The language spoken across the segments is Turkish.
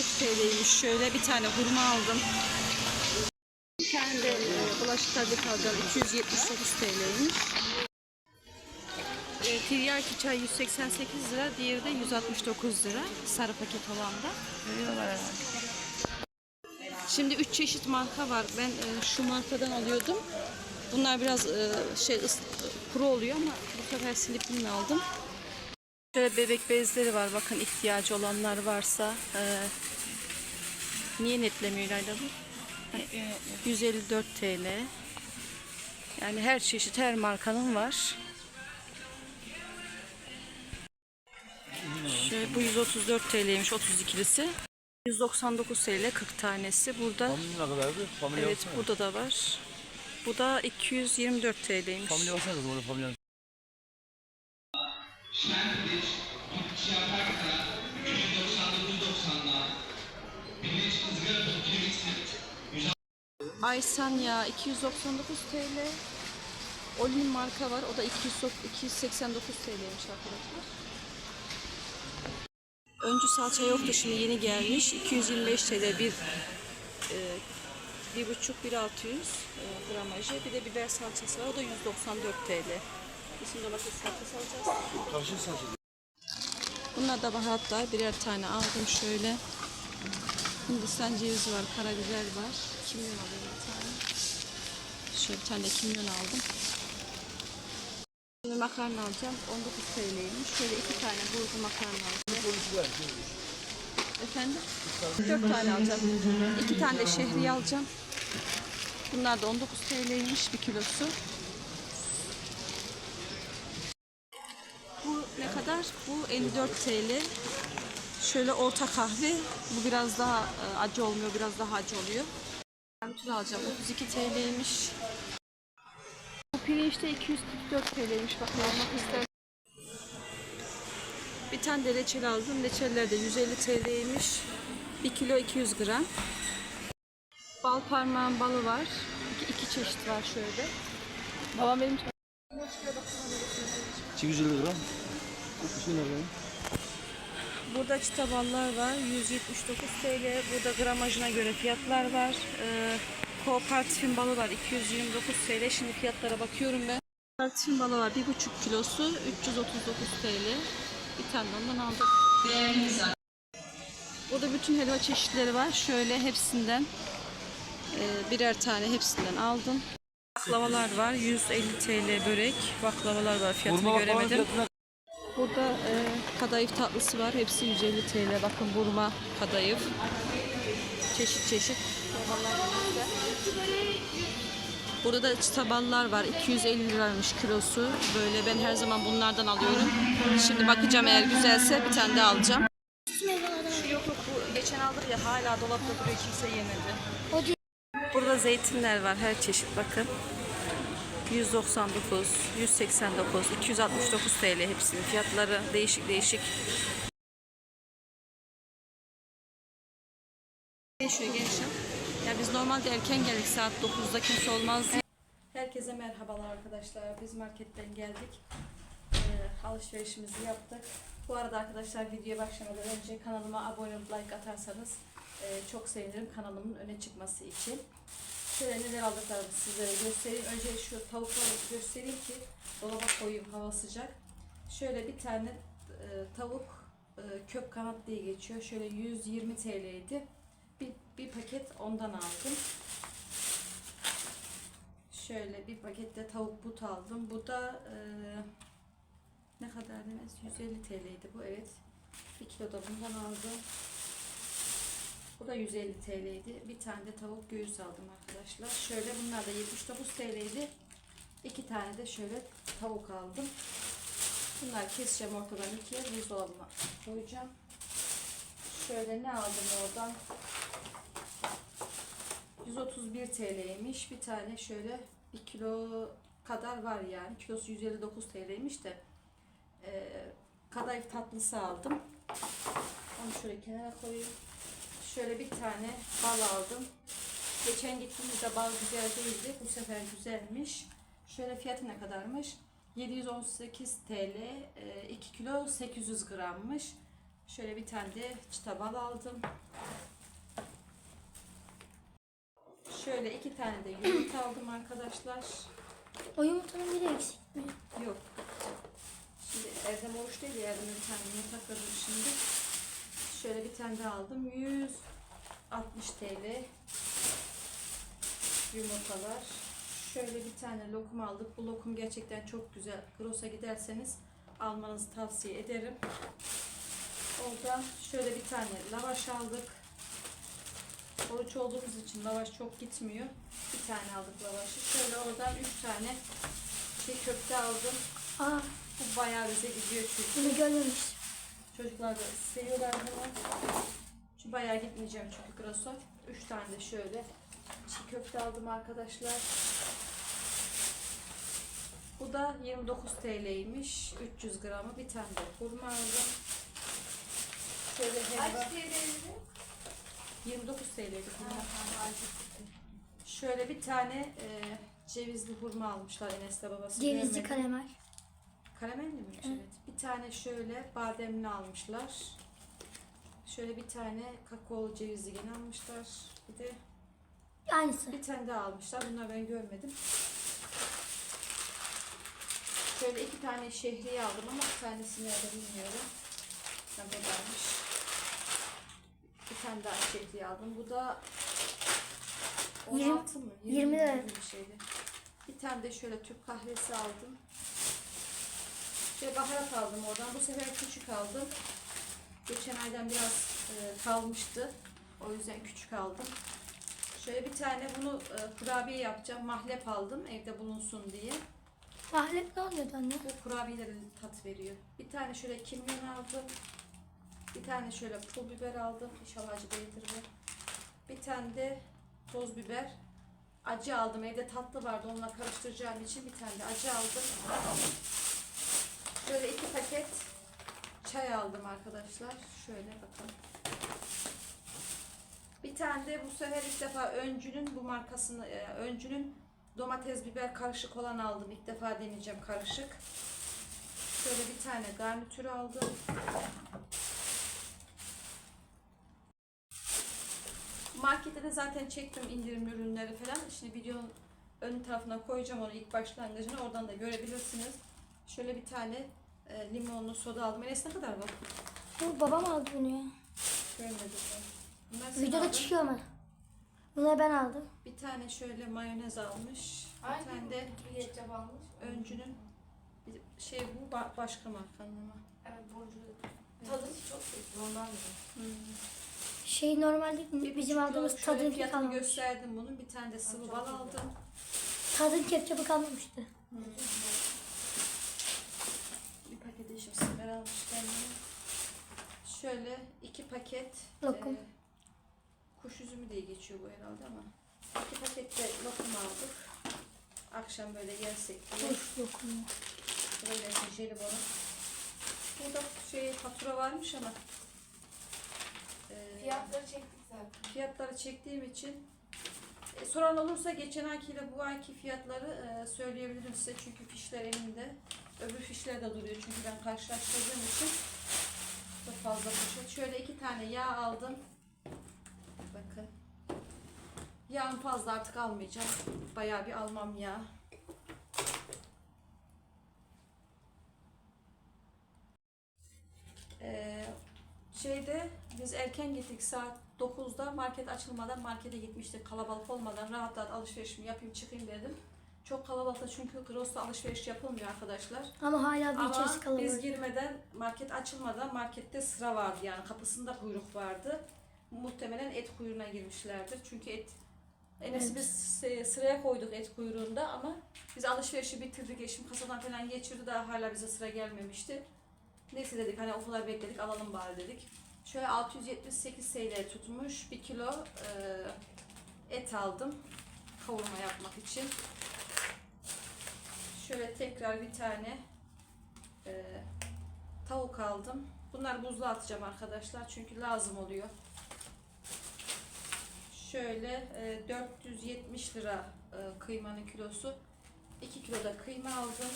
25 TL'ymiş şöyle. Bir tane hurma aldım. De e, bulaşık alacağım. 279 TL'ymiş. E, tiryaki çay 188 lira. Diğeri de 169 lira. Sarı paket olan da. Şimdi 3 çeşit marka var. Ben e, şu markadan alıyordum. Bunlar biraz e, şey kuru oluyor ama bu sefer Slipin'le aldım. Şöyle bebek bezleri var. Bakın ihtiyacı olanlar varsa. E, niye netlemiyor İlayda bu? 154 TL. Yani her çeşit, her markanın var. Şöyle bu 134 TL'ymiş 32'lisi. 199 TL 40 tanesi. Burada evet burada da var. Bu da 224 TL'ymiş. Familya kızım orada familya. Aysan ya 299 TL. Olin marka var. O da 200 289 TL'ymiş arkadaşlar. Öncü salça yoktu şimdi yeni gelmiş. 225 TL bir e, bir buçuk bir 600 e, gramajı. Bir de biber salçası var. O da 194 TL. Biz şimdi domates salçası alacağız. Karşı saçı. Bunlar da baharatlar. Birer tane aldım şöyle. Hindistan cevizi var, karabiber var. Kimyon alayım bir tane. Şöyle bir tane de kimyon aldım. Şimdi makarna alacağım. 19 TL'ymiş. Şöyle iki tane burgu makarna alacağım. Efendim? 4 tane alacağım. İki tane de şehriye alacağım. Bunlar da 19 TL'ymiş bir kilosu. Bu ne kadar? Bu 54 TL. Şöyle orta kahve. Bu biraz daha e, acı olmuyor, biraz daha acı oluyor. Ben tür alacağım. 32 TL'ymiş. Bu pirinç de 244 TL'ymiş. Bakın almak ister. Bir tane de reçel aldım. Reçeller de 150 TL'ymiş. 1 kilo 200 gram. Bal parmağın balı var. İki, iki çeşit var şöyle. Babam benim 250 gram. Burada çıta ballar var. 179 TL. Burada gramajına göre fiyatlar var. Ee, kooperatifin balı var. 229 TL. Şimdi fiyatlara bakıyorum ben. Kooperatifin balı var. 1,5 kilosu 339 TL. Bir tane ondan aldık. Burada bütün helva çeşitleri var. Şöyle hepsinden e, birer tane hepsinden aldım. Baklavalar var. 150 TL börek. Baklavalar var. Fiyatını Vurma göremedim. fiyatına Burada e, kadayıf tatlısı var. Hepsi 150 TL. Bakın burma kadayıf. Çeşit çeşit. Burada. Da çıtaballar var. 250 liraymış kilosu. Böyle ben her zaman bunlardan alıyorum. Şimdi bakacağım eğer güzelse bir tane daha alacağım. Yok bu geçen aldık ya hala dolapta duruyor kimse yemedi. Burada zeytinler var her çeşit bakın. 199, 189, 269 TL hepsinin fiyatları değişik değişik. Değişiyor gençler. Ya biz normalde erken geldik saat 9'da kimse olmaz. Herkese merhabalar arkadaşlar. Biz marketten geldik. Ee, alışverişimizi yaptık. Bu arada arkadaşlar videoya başlamadan önce kanalıma abone olup like atarsanız e, çok sevinirim kanalımın öne çıkması için. Şöyle neler aldıklarımı sizlere göstereyim. Önce şu tavukları göstereyim ki dolaba koyayım hava sıcak. Şöyle bir tane e, tavuk e, kök kanat diye geçiyor. Şöyle 120 TL'ydi. Bir, bir paket ondan aldım. Şöyle bir pakette tavuk but aldım. Bu da e, ne kadar demez? 150 TL'ydi bu evet. Bir kilo da bundan aldım. Bu da 150 TL'ydi. Bir tane de tavuk göğüs aldım arkadaşlar. Şöyle bunlar da 79 TL'ydi. İki tane de şöyle tavuk aldım. Bunları keseceğim ortadan ikiye buzdolabıma koyacağım. Şöyle ne aldım oradan? 131 TL'ymiş. Bir tane şöyle 1 kilo kadar var yani. Kilosu 159 TL'ymiş de. Ee, kadayıf tatlısı aldım. Onu şöyle kenara koyayım. Şöyle bir tane bal aldım. Geçen gittiğimizde bal güzel değildi. Bu sefer güzelmiş. Şöyle fiyatı ne kadarmış? 718 TL, 2 kilo 800 grammış. Şöyle bir tane de çıta bal aldım. Şöyle iki tane de yumurta aldım arkadaşlar. O yumurtanın biri eksik mi? Yok. Şimdi Erdem oruç değil ya Erdem'e bir tane yumurta kırdım şimdi. Şöyle bir tane daha aldım. 160 TL yumurtalar. Şöyle bir tane lokum aldık. Bu lokum gerçekten çok güzel. Gros'a giderseniz almanızı tavsiye ederim. Orada şöyle bir tane lavaş aldık. Oruç olduğumuz için lavaş çok gitmiyor. Bir tane aldık lavaşı. Şöyle oradan 3 tane çiğ köfte aldım. Aa Bu bayağı bize gidiyor çünkü. bunu görmemiştim. Çocuklar da seviyorlar bunu. Şu bayağı gitmeyeceğim çünkü Gros'a. 3 tane de şöyle çiğ köfte aldım arkadaşlar. Bu da 29 TL'ymiş. 300 gramı. Bir tane de hurma aldım. Şöyle helva. 29 TL'ydi hurma. Şöyle bir tane e, cevizli hurma almışlar Enes'le babası. Cevizli karamel. Karamelli miymiş? Evet. Bir tane şöyle bademli almışlar. Şöyle bir tane kakaolu cevizli gene almışlar. Bir de Aynısı. bir tane daha almışlar. Bunları ben görmedim. Şöyle iki tane şehriye aldım ama bir tanesini nerede bilmiyorum. Ha, buradaymış. Bir tane daha şehriye aldım. Bu da 16 mı? 20 lira. gibi bir şeydi. Bir tane de şöyle Türk kahvesi aldım. Şöyle baharat aldım oradan. Bu sefer küçük aldım. Geçen aydan biraz e, kalmıştı. O yüzden küçük aldım. Şöyle bir tane bunu e, kurabiye yapacağım. Mahlep aldım evde bulunsun diye. Mahlep ne oluyordu anne? Bu kurabiyelerin tat veriyor. Bir tane şöyle kimyon aldım. Bir tane şöyle pul biber aldım. İnşallah acı değildir bu. Bir tane de toz biber. Acı aldım. Evde tatlı vardı. Onunla karıştıracağım için bir tane de acı aldım. Şöyle iki paket çay aldım arkadaşlar. Şöyle bakın. Bir tane de bu sefer ilk defa Öncü'nün bu markasını, e, Öncü'nün domates biber karışık olan aldım. İlk defa deneyeceğim karışık. Şöyle bir tane garnitür aldım. Markette de zaten çektim indirimli ürünleri falan. Şimdi videonun ön tarafına koyacağım onu ilk başlangıcını. Oradan da görebilirsiniz. Şöyle bir tane e, limonlu soda aldım. Enes ne kadar bu? Bu babam aldı bunu ya. Görmedim ben. Bunlar sen Videoda aldın. çıkıyor ama. Bunları ben aldım. Bir tane şöyle mayonez almış. Bir tane de ketçap almış? öncünün bir şey bu ba- başka markanın ama. Evet borcu. Tadı çok kötü. Ondan? Hmm. Şey normalde Bir bizim buçuk aldığımız kilo şöyle tadın fiyatını kalmamış. gösterdim bunun. Bir tane de sıvı bal aldım. Tadın ketçapı kalmamıştı. Bir paket almış kendine. Şöyle iki paket Lokum. e, kuş üzümü diye geçiyor bu herhalde ama. iki paket de lokum aldık. Akşam böyle yersek diye. Hoş lokumu. Böyle jelibonu. Burada şey fatura varmış ama e, Fiyatları çektik zaten. fiyatları çektiğim için soran olursa geçen aykiyle bu ayki fiyatları e, söyleyebilirim size çünkü fişler elimde. Öbür fişler de duruyor çünkü ben karşılaştırdığım için çok fazla poşet. Şöyle iki tane yağ aldım. Bakın. Yağım fazla artık almayacağım. Bayağı bir almam yağ. Ee, şeyde biz erken gittik saat 9'da market açılmadan markete gitmiştik kalabalık olmadan rahat rahat alışverişimi yapayım çıkayım dedim. Çok kalabalıkta çünkü Gross'ta alışveriş yapılmıyor arkadaşlar. Ama hala bir içerisi biz kalabalık. girmeden market açılmadan markette sıra vardı yani kapısında kuyruk vardı. Muhtemelen et kuyruğuna girmişlerdir çünkü et Enes'i Evet. biz sıraya koyduk et kuyruğunda ama biz alışverişi bitirdik eşim kasadan falan geçirdi daha hala bize sıra gelmemişti. Neyse dedik hani o kadar bekledik alalım bari dedik. Şöyle 678 TL tutmuş. 1 kilo e, et aldım. Kavurma yapmak için. Şöyle tekrar bir tane e, tavuk aldım. Bunları buzluğa atacağım arkadaşlar. Çünkü lazım oluyor. Şöyle e, 470 lira e, kıymanın kilosu. 2 kilo da kıyma aldım.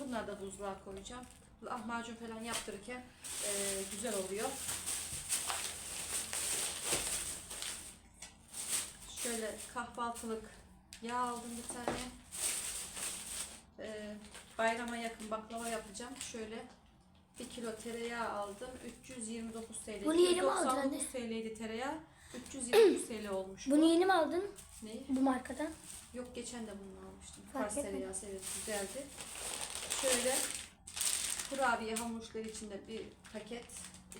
Bunları da buzluğa koyacağım. Lahmacun falan yaptırırken e, güzel oluyor. Şöyle kahvaltılık yağ aldım bir tane. Ee, bayrama yakın baklava yapacağım. Şöyle 1 kilo tereyağı aldım. 329 TL. Bunu yeni mi aldın 99 TL'ydi tereyağı. 329 TL olmuş. Bunu yeni mi aldın Neyi? bu markadan? Yok geçen de bunu almıştım. Fark Fars etmedim. tereyağısı evet güzeldi. Şöyle kurabiye hamurları içinde bir paket.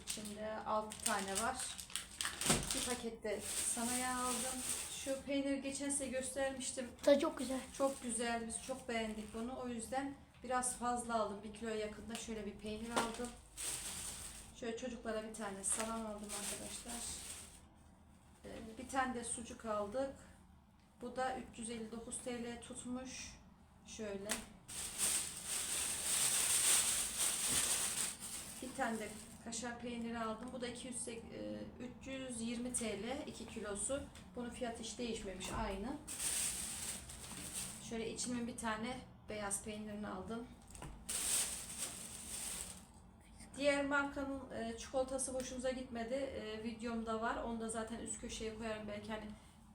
İçinde 6 tane var. Bir pakette sana yağ aldım. Şu peyniri geçen sene göstermiştim. Da çok güzel. Çok güzel. Biz çok beğendik bunu. O yüzden biraz fazla aldım. Bir kiloya yakında şöyle bir peynir aldım. Şöyle çocuklara bir tane salam aldım arkadaşlar. Ee, Bir tane de sucuk aldık. Bu da 359 TL tutmuş. Şöyle. Bir tane de kaşar peyniri aldım. Bu da 200, e, 320 TL 2 kilosu. Bunun fiyatı hiç değişmemiş aynı. Şöyle içimin bir tane beyaz peynirini aldım. Diğer markanın e, çikolatası hoşunuza gitmedi. E, videomda var. Onu da zaten üst köşeye koyarım belki hani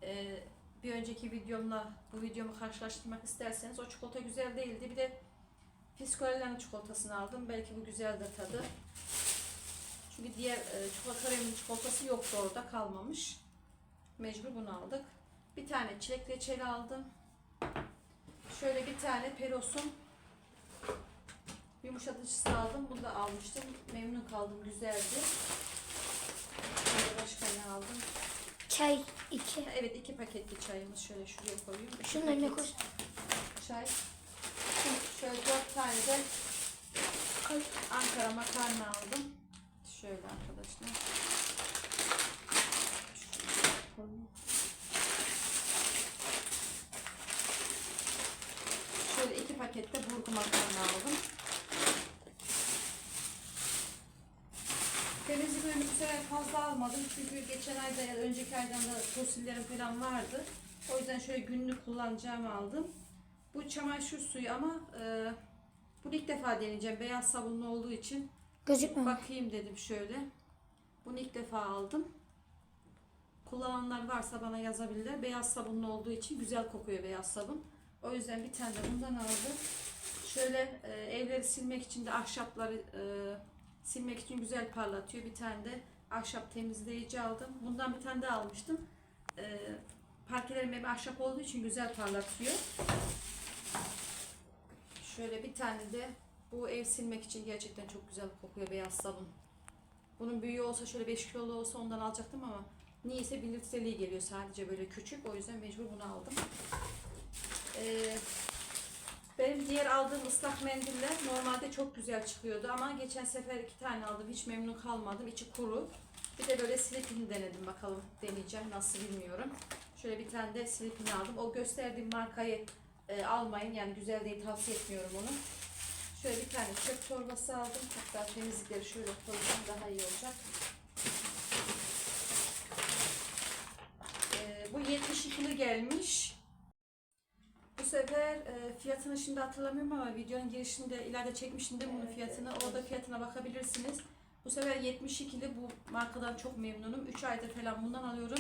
e, bir önceki videomla bu videomu karşılaştırmak isterseniz o çikolata güzel değildi. Bir de Piscolella'nın çikolatasını aldım. Belki bu güzeldir tadı. Çünkü diğer e, çikolata remin çikolatası yoktu orada kalmamış. Mecbur bunu aldık. Bir tane çilek reçeli aldım. Şöyle bir tane Peros'un yumuşatıcısı aldım. Bunu da almıştım. Memnun kaldım. Güzeldi. Şöyle başka ne aldım? Çay 2. Evet iki paketli çayımız. Şöyle şuraya koyayım. İki Şunun önüne koy. Çay. Şöyle dört tane de. Ankara makarna aldım. Şöyle arkadaşlar. Şöyle iki pakette burgu makarna aldım. Temizlik ürünü bu sefer fazla almadım çünkü geçen ayda ya da önceki aydan da fosillerim falan vardı. O yüzden şöyle günlük kullanacağımı aldım. Bu çamaşır suyu ama e, bunu ilk defa deneyeceğim. Beyaz sabunlu olduğu için Gözükmüyor. bakayım dedim şöyle. Bunu ilk defa aldım. Kullananlar varsa bana yazabilirler. Beyaz sabunlu olduğu için güzel kokuyor beyaz sabun. O yüzden bir tane de bundan aldım. Şöyle e, evleri silmek için de ahşapları e, silmek için güzel parlatıyor. Bir tane de ahşap temizleyici aldım. Bundan bir tane daha almıştım. E, parkelerim hep ahşap olduğu için güzel parlatıyor. Şöyle bir tane de bu ev silmek için gerçekten çok güzel kokuyor beyaz sabun. Bunun büyüğü olsa şöyle 5 kilolu olsa ondan alacaktım ama niyeyse 1 litreliği geliyor sadece böyle küçük. O yüzden mecbur bunu aldım. Ee, benim diğer aldığım ıslak mendiller normalde çok güzel çıkıyordu ama geçen sefer iki tane aldım. Hiç memnun kalmadım. İçi kuru. Bir de böyle silipini denedim bakalım. Deneyeceğim nasıl bilmiyorum. Şöyle bir tane de silipini aldım. O gösterdiğim markayı e, almayın. Yani güzel değil tavsiye etmiyorum onu. Şöyle bir tane çöp torbası aldım. Hatta temizlikleri şöyle koysam daha iyi olacak. Ee, bu 72'li gelmiş. Bu sefer e, fiyatını şimdi hatırlamıyorum ama videonun girişinde ileride çekmiştim de bunun fiyatını. Orada fiyatına bakabilirsiniz. Bu sefer 72'li bu markadan çok memnunum. 3 aydır falan bundan alıyorum.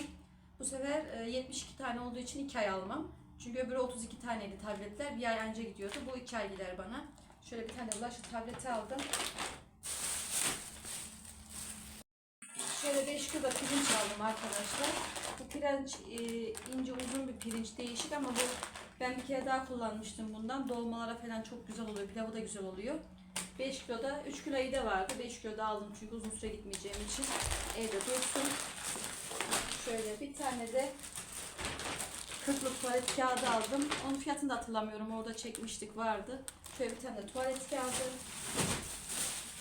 Bu sefer e, 72 tane olduğu için 2 ay almam. Çünkü öbürü 32 taneydi tabletler. Bir ay önce gidiyordu. Bu 2 ay gider bana. Şöyle bir tane bulaşık tableti aldım. Şöyle 5 kilo pirinç aldım arkadaşlar. Bu pirinç e, ince uzun bir pirinç değişik ama bu ben bir kere daha kullanmıştım bundan. Dolmalara falan çok güzel oluyor. Pilavı da güzel oluyor. 5 kiloda 3 kilo iyi vardı. 5 kilo da aldım çünkü uzun süre gitmeyeceğim için evde dursun. Şöyle bir tane de kırklık tuvalet kağıdı aldım. Onun fiyatını da hatırlamıyorum. Orada çekmiştik vardı. Şöyle bir tane de tuvalet kağıdı.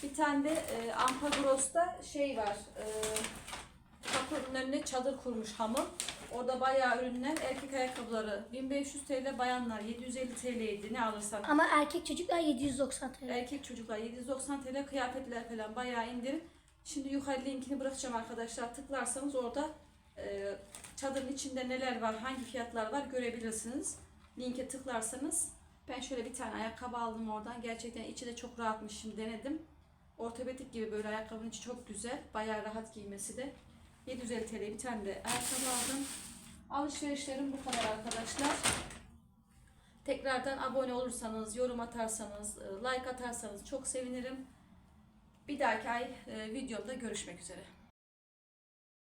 Bir tane de e, Ampagros'ta şey var. E, kapının önüne çadır kurmuş hamur. Orada bayağı ürünler. Erkek ayakkabıları 1500 TL, bayanlar 750 TL'ydi. Ne alırsan. Ama erkek çocuklar 790 TL. Erkek çocuklar 790 TL, kıyafetler falan bayağı indirim. Şimdi yukarı linkini bırakacağım arkadaşlar. Tıklarsanız orada çadırın içinde neler var, hangi fiyatlar var görebilirsiniz. Linke tıklarsanız Ben şöyle bir tane ayakkabı aldım oradan. Gerçekten içi de çok rahatmış. Şimdi denedim. Ortopedik gibi böyle ayakkabının içi çok güzel. Bayağı rahat giymesi de. 750 TL bir tane de ayakkabı aldım. Alışverişlerim bu kadar arkadaşlar. Tekrardan abone olursanız, yorum atarsanız, e, like atarsanız çok sevinirim. Bir dahaki ay e, videomda görüşmek üzere.